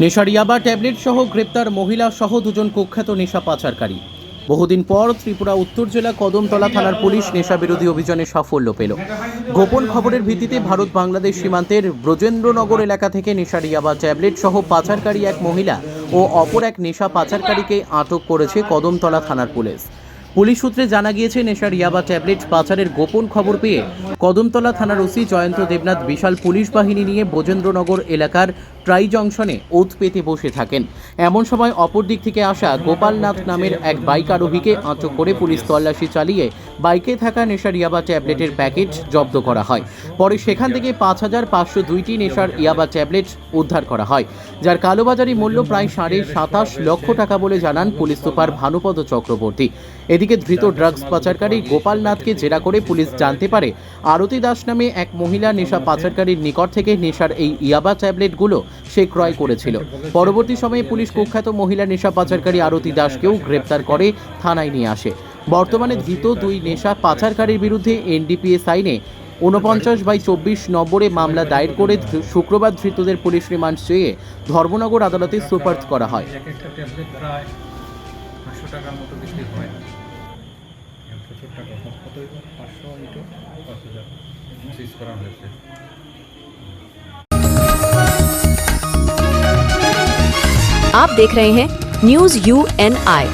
নেশার ইয়াবা ট্যাবলেট সহ গ্রেপ্তার মহিলা সহ দুজন কুখ্যাত নেশা পাচারকারী। বহুদিন পর ত্রিপুরা উত্তর জেলা কদমতলা থানার পুলিশ নেশা বিরোধী অভিযানে সাফল্য পেল। গোপন খবরের ভিত্তিতে ভারত বাংলাদেশ সীমান্তের ব্রজেন্দ্রনগর এলাকা থেকে নেশার ইয়াবা ট্যাবলেট সহ পাচারকারী এক মহিলা ও অপর এক নেশা পাচারকারীকে আটক করেছে কদমতলা থানার পুলিশ। পুলিশ সূত্রে জানা গিয়েছে, নেশার ইয়াবা ট্যাবলেট পাচারের গোপন খবর পেয়ে কদমতলা থানার ওসি জয়ন্ত দেবনাথ বিশাল পুলিশ বাহিনী নিয়ে ব্রজেন্দ্রনগর এলাকার ট্রাই জংশনে ওত পেতে বসে থাকেন। এমন সময় অপর দিক থেকে আসা গোপালনাথ নামের এক বাইক আরোহীকে আটক করে পুলিশ তল্লাশি চালিয়ে বাইকে থাকা নেশার ইয়াবা ট্যাবলেটের প্যাকেট জব্দ করা হয়। পরে সেখান থেকে পাঁচ হাজার পাঁচশো দুইটি নেশার ইয়াবা ট্যাবলেট উদ্ধার করা হয়, যার কালোবাজারি মূল্য প্রায় সাড়ে সাতাশ লক্ষ টাকা বলে জানান পুলিশ সুপার ভানুপদ চক্রবর্তী। এদিকে ধৃত ড্রাগস পাচারকারী গোপালনাথকে জেরা করে পুলিশ জানতে পারে, আরতি দাস নামে এক মহিলা নেশা পাচারকারীর নিকট থেকে নেশার এই ইয়াবা ট্যাবলেটগুলো সে ক্রয় করেছিল। পরবর্তী সময়ে পুলিশ কুখ্যাত মহিলা নেশা পাচারকারী আরতি দাসকেও গ্রেপ্তার করে থানায় নিয়ে আসে। বর্তমানে ধৃত দুই নেশা পাচারকারীর বিরুদ্ধে এনডিপিএস আইনে ঊনপঞ্চাশ বাই চব্বিশ নম্বরে মামলা দায়ের করে শুক্রবার ধৃতদের পুলিশ রিমান্ড চেয়ে ধর্মনগর আদালতে সুপার্দ করা হয়। টাকা কত পাঁচশো ইন্টু পাঁচ হাজার সিজ করা হয়েছে आप देख रहे हैं न्यूज यू एन आई